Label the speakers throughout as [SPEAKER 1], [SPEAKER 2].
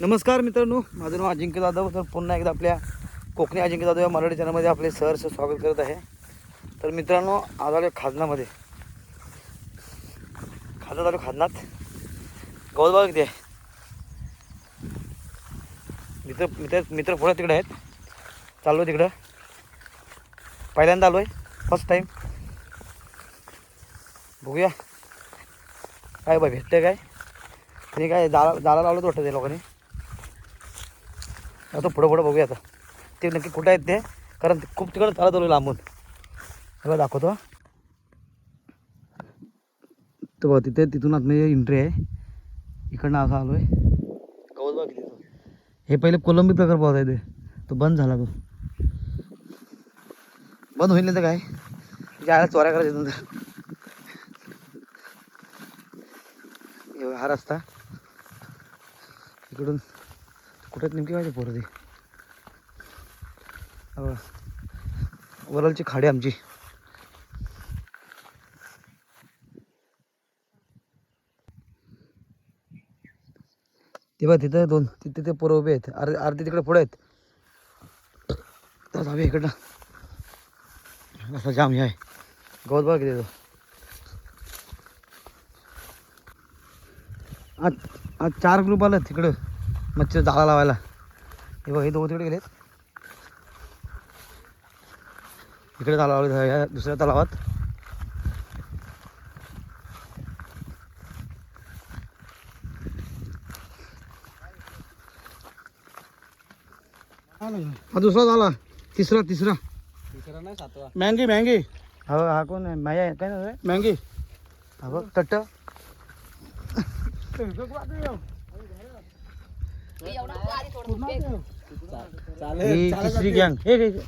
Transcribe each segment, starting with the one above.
[SPEAKER 1] नमस्कार मित्रांनो माझं नाव अजिंक्य जाधव. तर पुन्हा एकदा आपल्या कोकणी अजिंक्य जाधव या मराठी चॅनलमध्ये आपले सहर्ष स्वागत करत आहे. तर मित्रांनो आज आलो खाजनामध्ये. खाजनात आलो खाजनात. गौदबाग किती आहे. मित्र मित्र मित्र पुढे तिकडे आहेत. चाललो तिकडं. पहिल्यांदा आलो आहे फर्स्ट टाईम बघूया. काय बा भेटते काय? ते काय जाळा जाळा लावलं वाटतं ते लोकांनी. आता पुढं पुढं बघूया आता. ते नक्की कुठं आहेत ते? कारण ते खूप तिकडं चालत आलो लांबून. सगळं दाखवतो तर बघ तिथे तिथून आतमध्ये एंट्री आहे. इकडनं असं आलो आहे. गवत हे पहिले कोलंबी प्रकार पाहता येते तो. बंद झाला तो. बंद होईल नाही तर काय? जायला चोऱ्या करायच्या नंतर. हा रस्ता. इकडून कुठे नेमकी पाहिजे पोरं ते? वरलची खाडी आमची. ते बघ तिथं दोन तिथे ते पोरं उभे आहेत. अर्धे अर्धे तिकडे पुढे आहेत. तर जाऊया इकडनं. असा जाम हे आहे. गवत बघ किती तो आज आज चार ग्रुप आलं तिकडं. मच्छर जाळा लावायला. हे बघ हे दोघं तिकडे गेलेत. इकडे जाळा लावले ह्या दुसऱ्या तलावात. हा दुसरा झाला. तिसरा तिसरा.
[SPEAKER 2] तिसरा नाही सातवा.
[SPEAKER 3] मँगी मँगी.
[SPEAKER 1] हा हा कोण आहे? माया आहे काय नाव आहे?
[SPEAKER 3] मँगी.
[SPEAKER 1] हा बघ तट्ट. ही तिसरी गँग हे हे हे.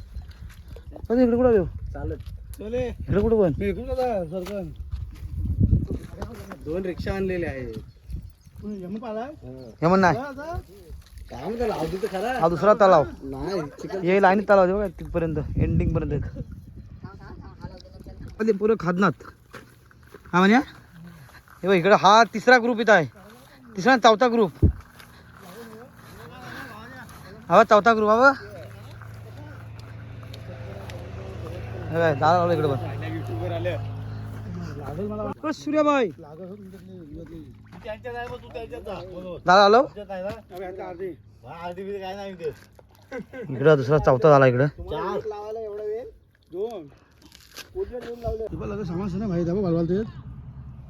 [SPEAKER 1] पण इकडे कुठं येऊ इकडे कुठं पण?
[SPEAKER 2] दोन रिक्षा आणलेले आहेत.
[SPEAKER 3] पाला?
[SPEAKER 1] हे. म्हण नाही.
[SPEAKER 2] काय म्हणतो लावली तर खरा.
[SPEAKER 1] हा दुसरा तलाव.
[SPEAKER 2] नाही चिकन
[SPEAKER 1] हे लाईनीत तलाव आहे बघा तिथपर्यंत एंडिंग पर्यंत. ते पुरं खादनात. हा म्हणजे हे बघ इकडं हा तिसरा ग्रुप इथं आहे. तिसरा आणि चौथा ग्रुप हा चौथा ग्रुप बघ, झाड लावलं इकडे पण
[SPEAKER 3] युट्यूबवर आले
[SPEAKER 1] इकडं सूर्याबाई
[SPEAKER 3] तू.
[SPEAKER 1] झाड आलो.
[SPEAKER 3] हा.
[SPEAKER 1] इकडं दुसरा चौथा झाला इकडं
[SPEAKER 2] चार लावायला एवढा वेळ
[SPEAKER 3] दोन कुठले दोन लावले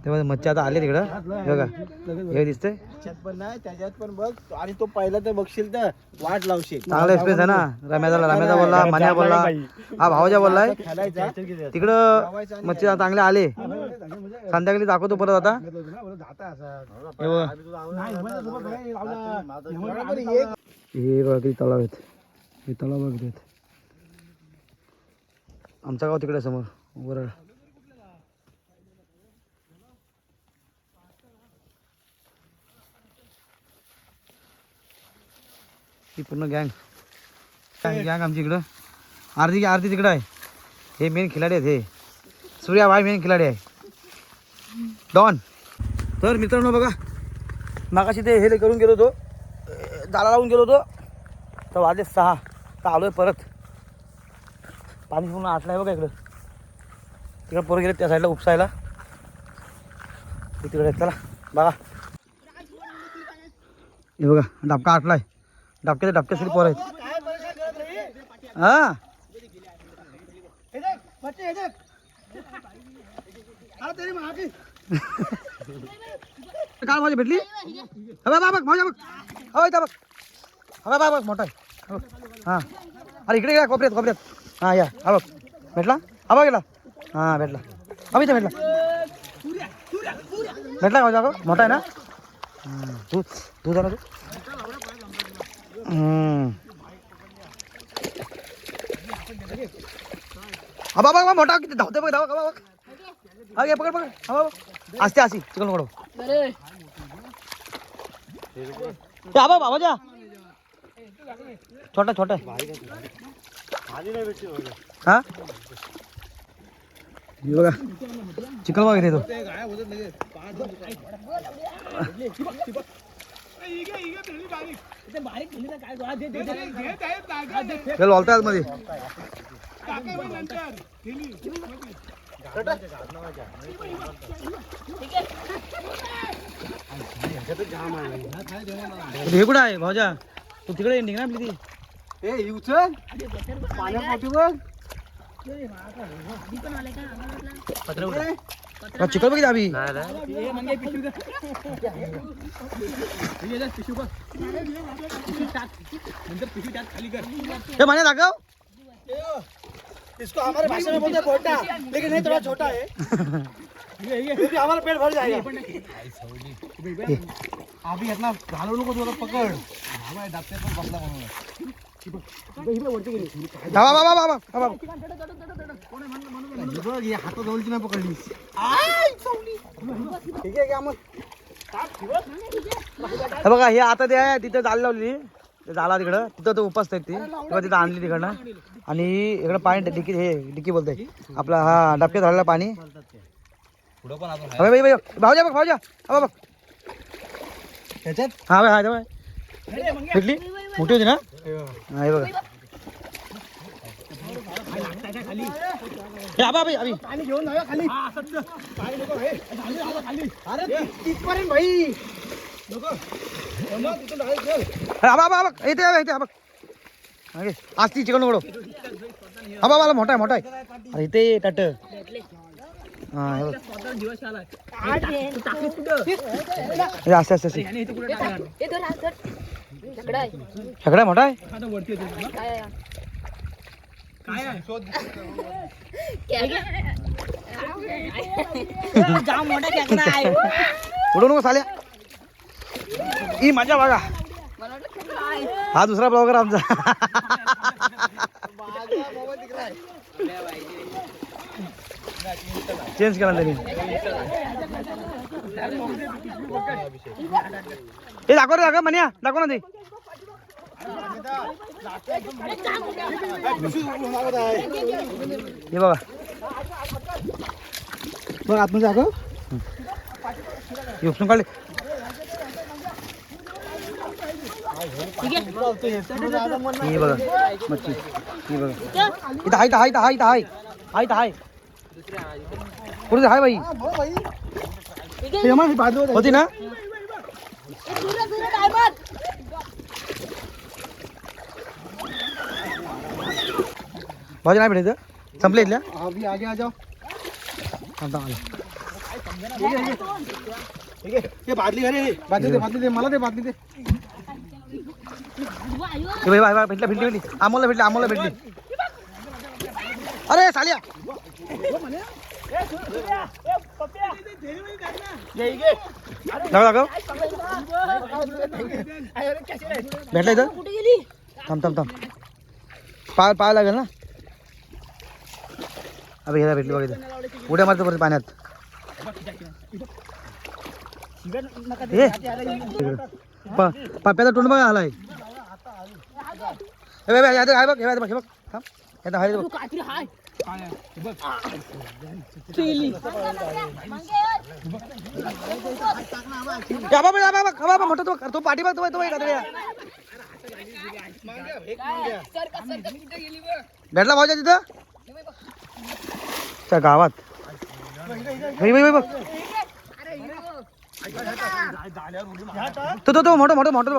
[SPEAKER 1] तेव्हा मच्छी आता आले तिकडं. हे बघा. हे दिसतंय?
[SPEAKER 2] त्याच्यात पण नाही त्याच्यात पण बघ. आणि तो पहिला तर बघशील तर वाट लावशील.
[SPEAKER 1] चांगला एक्सप्रेस आहे ना? रम्याचा रम्याचा बोलला मान्या बोलला. हा भावजा बोललाय. तिकडं मच्छी आता चांगले आले. संध्याकाळी दाखवतो परत आता. हे बघ. तलाव आहेत. हे तलाव बघ आमचं गाव तिकडे समोर वरळ. ही पूर्ण गँग गँग आमची इकडं. आरती आरती तिकडं आहे. हे मेन खिलाडी आहेत हे. सूर्या भाई मेन खिलाडी आहे. डॉन तर मित्रांनो बघा मागाशी ते हे करून गेलो होतो. दाला लावून गेलो होतो. तर वाजले सहा. तर आलो आहे परत. पाणी पूर्ण आटलं आहे बघा इकडं. तिकडं पोरं गेले त्या साईडला उपसायला तिकडे आहेत. चला बघा. हे बघा डबका आटलाय डबक्याच्या डबक्यासाठी पोरं आहेत हा। काल माझी भेटली? हवा बा बघ माझ्या बघ हवा इथं बघ हवा बा बघ मोठा आहे हा. हा। अरे, इकडे गेला, कोपऱ्यात कोपऱ्यात। हा, या हा बघ भेटला? हा बघ गेला? हा, भेटला। हा इथं भेटला। भेटला का माझा बघ मोठा आहे ना. तू तू जरा तू हम्म. हा बा बघ बा, मोठा किती धावते बघ धाव बघ बघ हा घे पकड पकड हा बघ असते अशी चिकन पकडव ए, आबा बाबा जा छोटा छोटा हा हे बघा चिकन बघा तो
[SPEAKER 2] चल वालता मध्ये हे कुठं आहे भाऊजा? तू तिकडे निघणार आपली ती.
[SPEAKER 3] ए उचल. बघ
[SPEAKER 2] का चिकल बघितलं आम्ही हे म्हणे दाखव
[SPEAKER 3] इसको हमारे भाषा में बोलते हैं बोटा लेकिन नहीं थोड़ा छोटा है। भी हमारा पेट भर जाएगा। अभी इतना घालू नको थोडं पकड। हमारे डाबते पण बसला म्हणून हे हातात जवळची नाही पकडली ठीक आहे का मग
[SPEAKER 2] हे बघा हे आता ते आहे तिथं जाल लावली ते झाला तिकडं तिथं तो उपास आहेत ती तेव्हा तिथं आणली तिकडनं आणि इकडं पाणी डिकी हे डिकी बोलतोय आपला हा डबक्यात झालेलं पाणी अबे बाई बाई भाऊजा बघ भाऊजा हा बघ
[SPEAKER 3] त्याच्यात
[SPEAKER 2] हा बाई हा बाई भेटली मोठी होती ना हा हे बघा. हे आबा बाई अभि
[SPEAKER 3] पाणी घेऊन जाऊया खाली. हे अरे तिथपर्यंत भाई.
[SPEAKER 2] आज ती चिकन उघडो आबा मला मोठा आहे मोठा आहे. अरे इथे टाट हा हे बघ हे असं असं असं सगळा मोठा आहे. उडू नको साल्या. ही मजा बघा हा दुसरा ब्लॉगर आमचा. चेंज केला त्यांनी. हे दाखव रे दाखव म्हण्या दाखव ना ते. हे बघा.
[SPEAKER 3] बघ आतमध्ये
[SPEAKER 2] हे उपसून काढले हे बघा मच्छी. हे बघा. इथं हाय कुठे हाय बाई. होती ना? भाजी नाही भेटायचं? संपले इथल्या?
[SPEAKER 3] अभी आगे आ जाओ
[SPEAKER 2] थांब, आलो.
[SPEAKER 3] ठीक आहे हे बादली घरे बादली दे बादली दे मला दे बादली दे
[SPEAKER 2] भेटली भेटली भेटली. अमोलला भेटली अमोलला भेटली. अरे सालिया! दाखव भेटला इथं? थांब थांब थांब. पाय पाय लागेल ना? अबे ह्याला भेटली बघ इथं. उड्या मारतो परत पाण्यात. हे प- पप्प्याचा तोंड बघा आलाय. हे बघ हे बघ हे बघ. थांब. यात आहे बघ. या बाबा या बाबा हा बाबा तो तो पाठी तो तो एक भेटला भाऊच्या तिथं? त्या गावात. बघ. तो तो मोठं मोठं मोठं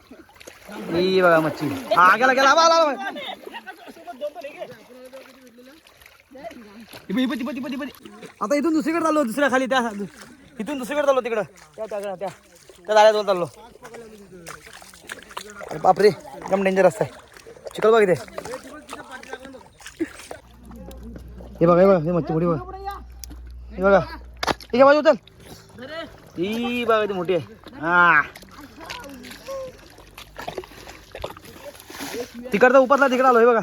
[SPEAKER 1] ही बघा
[SPEAKER 2] मच्छी. हा गेला गेला. आला आला. आता इथून दुसरीकडे चाललो दुसऱ्या खाली त्या इथून दुसरीकडे चाललो तिकडं. त्या त्या त्या त्या. जाळ्याजवळ चाललो. अरे बापरे एकदम डेंजर असतं चिकल बघ इथे. हे बघा हे बघा हे मच्छी मोठी बघा. हे बघा. ठीक आहे बाजू चल ही बघा ती मोठी आहे. हा.
[SPEAKER 1] तिकडचा उपसला तिकडे आलोय बघा.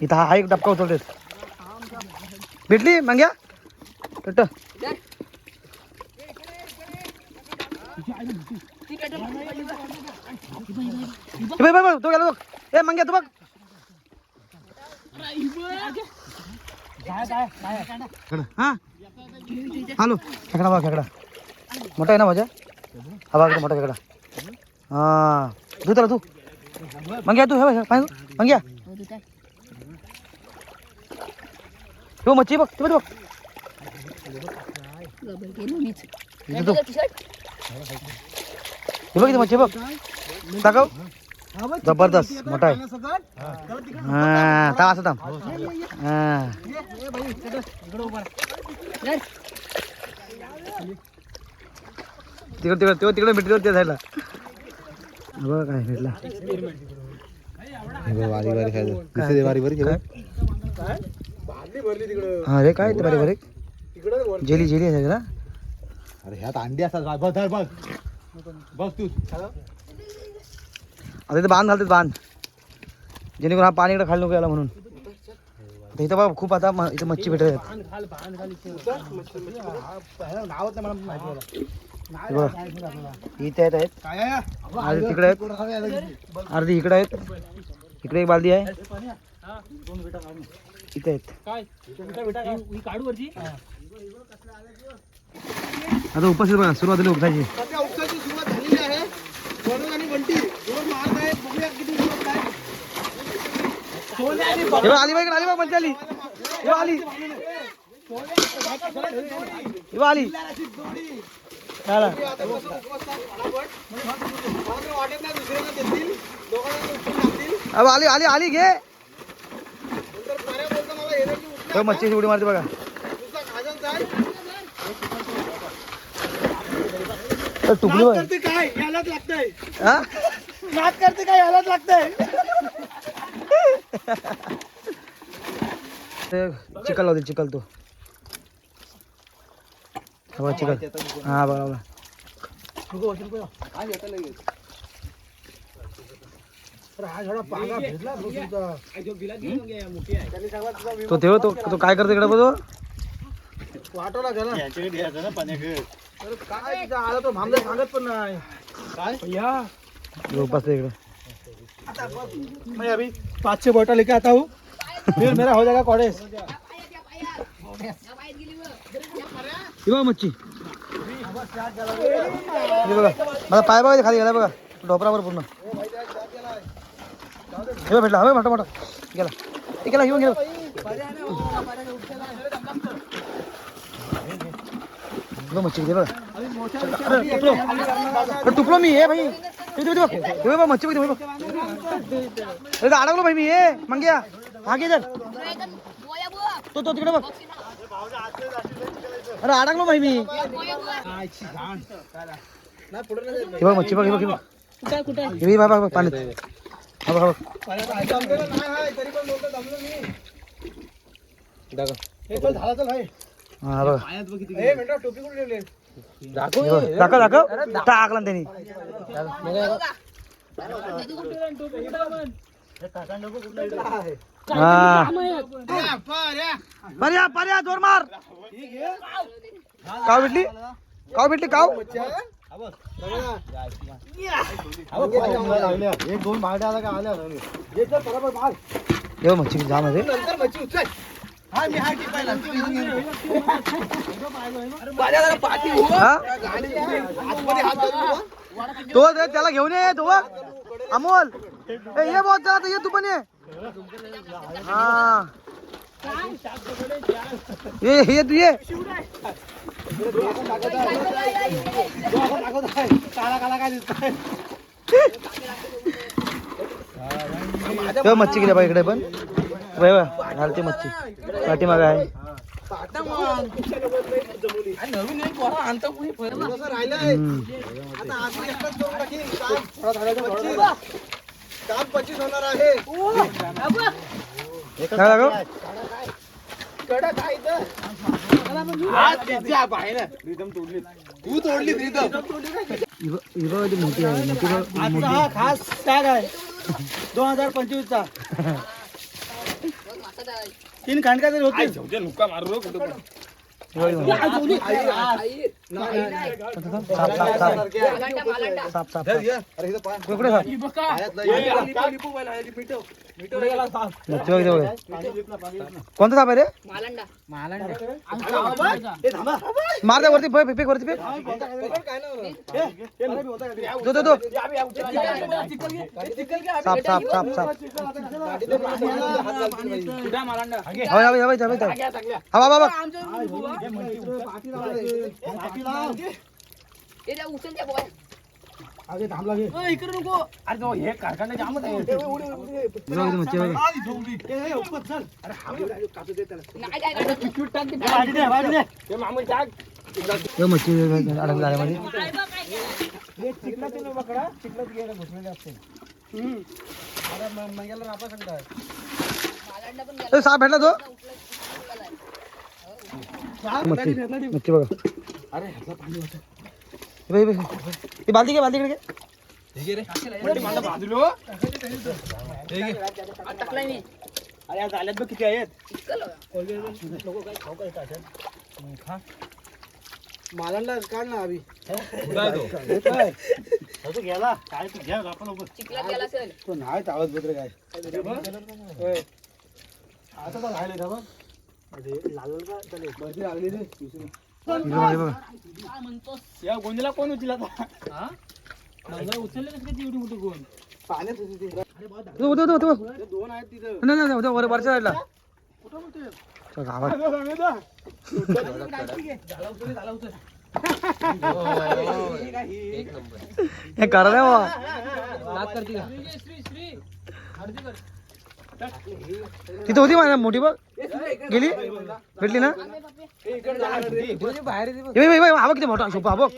[SPEAKER 1] इथं हा एक डबका उचलते भेटली मंग्या? टट्ट ए, तो गेला बघ. ए मंग्या तू बघ. हा? हॅलो खेकडा बघा खेकडा. मोठा आहे ना माझ्या हा बघा मोठा खेकडा. हा तू त्याला तू मंग्या तू हे बघ, हे पाय मंग्या हो मच्छी बघ ते बघ. बघ हे बघ इथे मच्छी बघ. दाखव जबरदस्त मोठा आहे. हा थांब असं थांब. हा. तिकडे तिकडे तेव्हा तिकडे भेटली होती जायला बघ काय भेटला.
[SPEAKER 3] बारीक बारीक खायचं.
[SPEAKER 1] काय? ते बारीक जेली जेली आहे ना
[SPEAKER 3] अरे ह्यात अंडी असतात. बघ धर बघ. बघ तू.
[SPEAKER 1] आता इथे बांध घालतात बांध. जेणेकरून हा पाणी इकडे खाली नको यायला म्हणून. इथं बघा खूप आता इथे मच्छी भेटत आहेत
[SPEAKER 3] नावच नाही मला माहिती आहे.
[SPEAKER 1] हे बघा इथे आहेत आहेत.
[SPEAKER 3] काय आहे?
[SPEAKER 1] अर्धी तिकडे आहेत. अर्धी इकडे आहेत. इकडे एक बालदी आहे. इथे आहेत. आता उपाशी बघा सुरुवातीला उपसायची
[SPEAKER 3] सध्या उपसाची सुरुवात झालेली आहे. वरुण आणि बंटी जोर मारत आहेत. बघूया किती दिवस काय.
[SPEAKER 1] हे बघ आली बाई आली बघ मच्छी आली. हे बघ आली. हे बघ आली. चला. आली आली आली घे. मच्छीची उडी मारते बघा. टुकली
[SPEAKER 3] करते काय यालाच लागतंय नाच करते काय यालाच लागतंय
[SPEAKER 1] चिकल लावते चिकल तू. बघा चिकल हा। बघा बघा तो तेव्हा तो तो काय करतो इकडे बघ
[SPEAKER 3] वाटवला गेला अरे काय आला तो भामदा सांगत पण नाही काय? या
[SPEAKER 1] तो इकडे
[SPEAKER 3] मैं अभी पाँच छह बोतल लेके आता हूँ। फिर मेरा हो जाएगा कॉलेज।
[SPEAKER 1] ही मच्छी। हे बघा, माझा पाय बघा खाली गेला बघा ढोपरावर पूर्ण. हे बघ, भेटला हवे मोठा मोठा. गेला. हे गेला येऊन गेला. मच्छी दे बघा. टुकलो मी हे भाई मच्छी बघ अडकलो भाई मी हे मंग्या. हा, घे तो तो तिकडे बघ. अरे अडकलो भाई मी. हे बघ मच्छी बघ हे बघ हे बघ. हे बघ बघ बघ पाण्यात. हा बघ हा बघ.
[SPEAKER 3] जमलेलं नाही हाय, तरी पण बोलतो जमलं मी हे पण झाला तर आहे
[SPEAKER 1] हा बघ
[SPEAKER 3] हे मिनिटं टोपी कुठे
[SPEAKER 1] हे बघ. दाखव दाखव टाकला ना त्यांनी हा पर्या पर्या जोर मार काव भेटली काव भेटली काव
[SPEAKER 3] एक दोन भाड्या आला का आल्या हे बरोबर मार.
[SPEAKER 1] हे बघ, मच्छी जाम आहे.
[SPEAKER 3] नंतर मच्छी उचल हा मी हा?
[SPEAKER 1] हा. तो दे, त्याला घेऊन ये तो. अमोल. ये बहुत चला ये तू पण ये. हा ये ये तू ये।
[SPEAKER 3] काळा
[SPEAKER 1] मच्छी गेल्या इकडे पण? वय वय घालते मच्छी. पाठीमाग आहे. हम्म.
[SPEAKER 3] काम पच्चीस होणार आहे.
[SPEAKER 1] काय लागो
[SPEAKER 3] कडक आहे इथं. आज तिची आप आहे ना. तू तोडली रिदम
[SPEAKER 2] ही ती
[SPEAKER 3] आजचा खास टॅग आहे. दोन हजार पंचवीस चा तीन खांडका तरी होते.
[SPEAKER 2] साप साप साप कोणता साप आहे रे?
[SPEAKER 4] मालांडा.
[SPEAKER 2] मार दे वरती फेक फेक वरती फेक दो दो दो. साप साप साप साप. हवा हवा हवा हवा हवा लाव
[SPEAKER 4] ते त्या उचल अरे इकडे नको अरे तो हे कारखाना जामच आहे जाऊ दे
[SPEAKER 2] मच्छी बघा. आधी झोपली. ए, उपत चल. अरे हा बघ.
[SPEAKER 4] नाही काय करणार? बिस्किट टाक ते दे, वाटी दे.
[SPEAKER 2] हे मामूल टाक यो मच्छी अरे अरे
[SPEAKER 4] काय बघ, काय केलं? हे
[SPEAKER 3] चिखलात आहे ना बकडा, चिखलात अरे घुसलेले असते. अरे म- मंग्याला रापा
[SPEAKER 4] पण गेला.
[SPEAKER 2] ए, साप भेटला तो
[SPEAKER 4] उचलला-
[SPEAKER 2] उचलला जाय. मच्छी बघा हे बघ, हे बघ. ती बालदी घे बालदी इकडे घे
[SPEAKER 3] अरे आज आल्यात बघ किती आहेत. मालांना काढ ना अभि गेला. काय तू घ्या आपण उगाच.
[SPEAKER 4] चिखलात गेला असेल.
[SPEAKER 3] तो नाही चावत बद्र काय. होय. आता तर राहिले का बघ. अरे, लागलं का? त्याले? भरती लागली रे
[SPEAKER 2] बघा हे बघा.
[SPEAKER 4] काय म्हणतोस?
[SPEAKER 3] या कोण उचला उचलले कसं एवढी मोठी गोंद? पाण्यात होती ती.
[SPEAKER 2] तो तो तो तो
[SPEAKER 3] ते दोन आहेत तिथं.
[SPEAKER 2] नाही नाही नाही, वर- वरच्या साईडला.
[SPEAKER 3] कुठं बोलतोय?
[SPEAKER 2] चल, गावात.
[SPEAKER 3] झाला उचल, झाला उचल.
[SPEAKER 2] हे करा बाबा. तिथे होती माझ्या मोठी बघ. गेली? भेटली ना? बघ किती मोठा शोपा बघ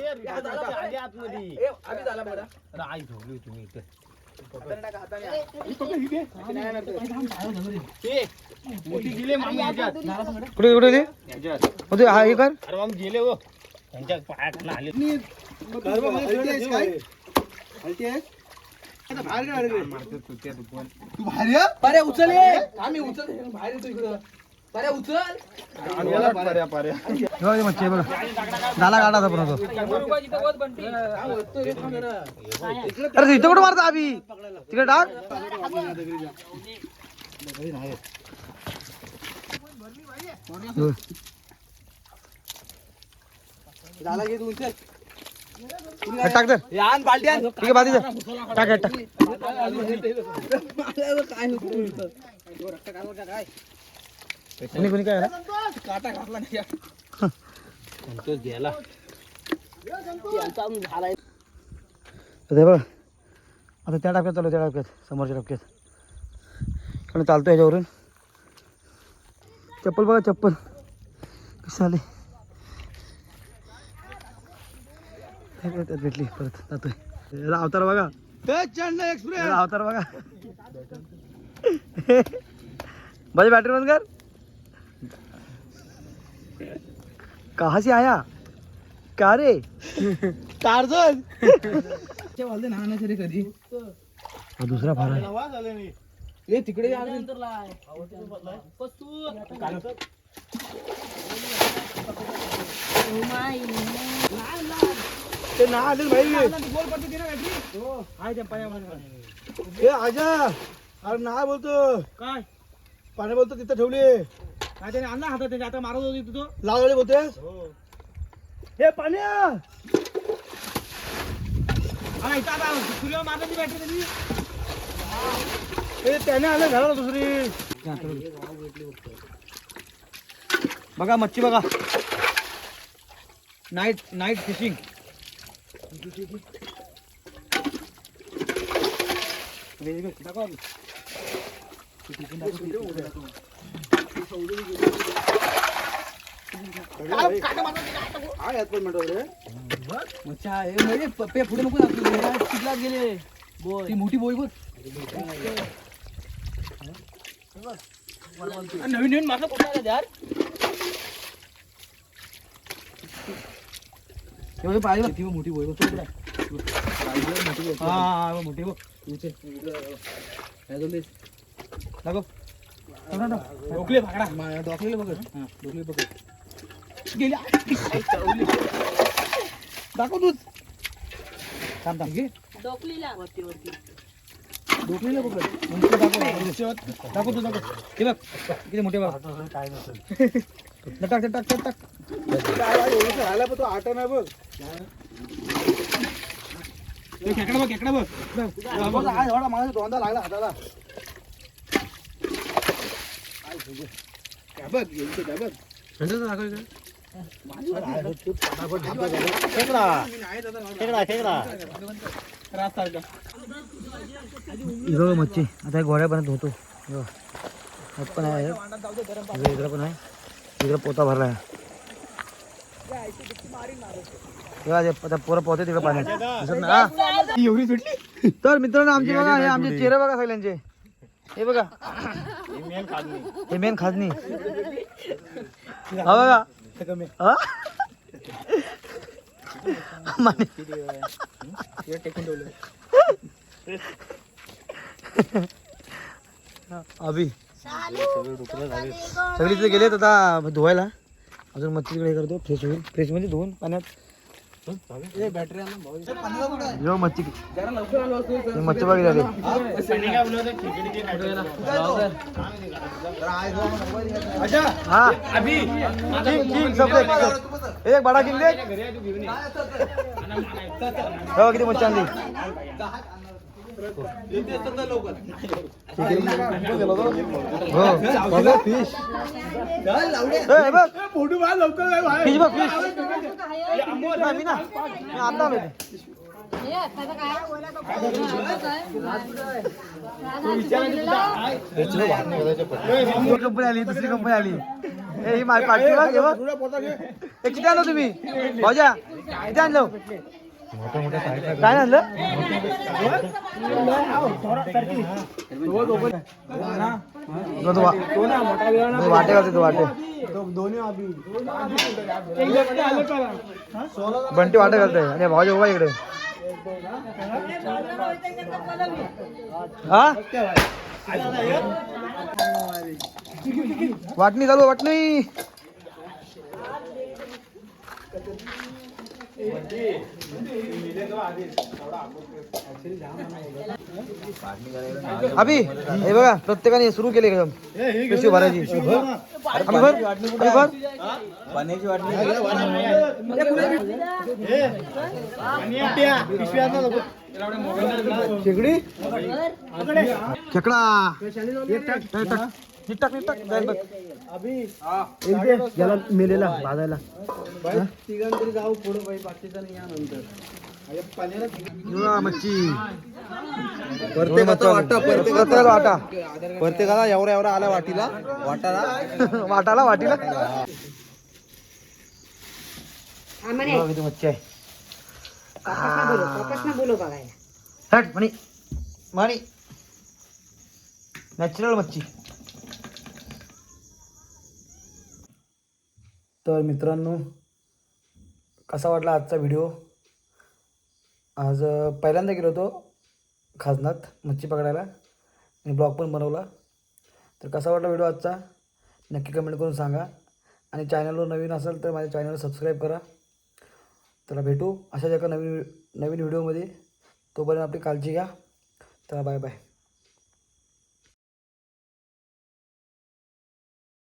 [SPEAKER 3] मोठी गेली मामी ह्याच्यात.
[SPEAKER 2] कुठे कुठे होते? हा हे कर.
[SPEAKER 3] गेले हो. त्यांच्या पायाखाली आले. बाहेर? तू बाहेर ये? याला पाऱ्या, पाऱ्या.
[SPEAKER 2] हे बघ, हे मच्छी आहे बघ झाला गाडा आता पण तो अरे इथं कुठं मारता आभी तिकडे टाक.
[SPEAKER 3] झाला तू उचल.
[SPEAKER 2] टाक तर ठीक आहे दे. टाक टाक. कुणी कुणी काय आला? तर हे बघ. आता त्या टप्प्यात चालू त्या टप्प्यात. समोरच्या टप्प्यात. इकडे चालतो ह्याच्यावरून. चप्पल बघा चप्पल. कशी आली? हे बघ, त्यात भेटली? परत जातोय. अवतार बघा.
[SPEAKER 3] एक्सप्रेस.
[SPEAKER 2] अवतार बघा. भाई बॅटरी बंद कर. कहा से आया? का रे?
[SPEAKER 3] टार्झन
[SPEAKER 2] हा दुसरा फार आहे.
[SPEAKER 1] ए तिकडे
[SPEAKER 3] ते ना आले भाई. ए आजा. अरे नाही बोलतो.
[SPEAKER 1] काय?
[SPEAKER 3] पाणी बोलतो तिथं ठेवली.
[SPEAKER 1] काय त्याने आणला हातात त्याच्या आता मारत होती तू तो
[SPEAKER 3] लावले बोलतेस हे पाण्या.
[SPEAKER 1] हा इथं आता सूर्य ती बॅटरी त्याची.
[SPEAKER 3] हे त्याने आलं घाला दुसरी.
[SPEAKER 2] बघा मच्छी बघा. नाईट नाईट फिशिंग
[SPEAKER 3] काय
[SPEAKER 1] पुढे नको चिखलात गेले ती मोठी बोई बघ नवीन नवीन मासा कुठे यार. यार
[SPEAKER 2] पाहिजे ती मोठी बोल
[SPEAKER 3] हा हा मोठी बघ दाखव. डोकले भाकडा डोकलेले बघ हा डोकले बघ गेली. दाखव तूच थांब थांब. घे
[SPEAKER 4] डोकलीला
[SPEAKER 3] डोकलेले बघ उंच दाखव. दाखव तू दाखव. हे बघ. किती मोठे बघ. टाक टाक टाक टाक. पण तो नाही बघ खेकडा बघ खेकडा बघ माझा लागला हाताला काय बघ काय बघ
[SPEAKER 1] इकडं मच्छी. आता हे होतो पण आहे इकडं. इकडं पण आहे. इकडं पोता भरला आहे. आता पोरं पोहते तिकडे पाण्यात. हा.
[SPEAKER 3] एवढी सुटली?
[SPEAKER 1] तर मित्रांनो आमचे बघा हे आमचे चेहरे बघा सगळ्यांचे. हे बघा. हे मेन खाजनी हा बघा.
[SPEAKER 3] कमी
[SPEAKER 1] हा? माने.
[SPEAKER 3] टेकून ठेवलं
[SPEAKER 1] अभि. सगळी तिथे गेलेत आता धुवायला. अजून मच्छी तिकडे हे करतो फ्रेश होईल फ्रेश म्हणजे धुवून पाण्यात
[SPEAKER 3] बॅटरी
[SPEAKER 1] मच्छी
[SPEAKER 3] जरा लवकर आलो असतो
[SPEAKER 1] हे मच्छी बघा झाले
[SPEAKER 3] अच्छा
[SPEAKER 1] हा एक बडा किंग दे हो किती मच्छी आणली हो फिश
[SPEAKER 3] फोटो लवकर
[SPEAKER 1] फिश बघ फिश मी ना मी आता कंपनी आली दुसरी कंपनी आली ए ही माझी पाठी बघ हे बघ किती आणलो तुम्ही. भाऊजा किती आणलो काय आणलं? तो वाटे घालते तो वाटे. बंटी वाटे घालते आणि भाऊजी उभा इकडे. हा? वाटणी चालू वाटणी. अभि हे बघा प्रत्येकाने सुरू केले एकदम. पिशवी भरायची. अभि भर अभि भर. खेकडी. खेकडा टाक टाक टाक. जाईल बघ. याला मेलेला
[SPEAKER 3] तिघांतरी जाऊ पुढे बाकीचा नाही या नंतर.
[SPEAKER 1] युवा मच्छी.
[SPEAKER 2] प्रत्येकाचा वाटा
[SPEAKER 1] प्रत्येकाला वाटा.
[SPEAKER 2] प्रत्येकाला एवढा एवढा आला वाटीला. वाटाला.
[SPEAKER 1] वाटाला वाटीला. मच्छी आहे. हट नॅचरल मच्छी. तर मित्रांनो कसा वाटला आजचा व्हिडिओ? आज पहिल्यांदा गेलो होतो खाजनात मच्छी पकडायला आणि ब्लॉग पण बनवला. तर कसा वाटला व्हिडिओ आजचा? नक्की कमेंट करून सांगा. आणि चॅनलवर नवीन असेल तर माझ्या चॅनलला सबस्क्राईब करा. त्याला भेटू अशाच एका नवीन नवीन व्हिडिओमध्ये. तोपर्यंत आपली काळजी घ्या. चला बाय बाय